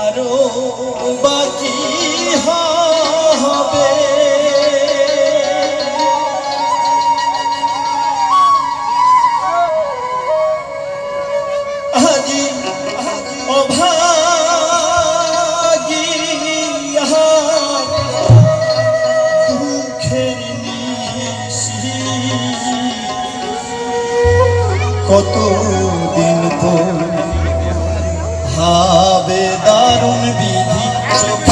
আরও বাকি হবে। আজি অভাগী দুঃখের কত দিন পর হবে দারুণ বিধি। চোখে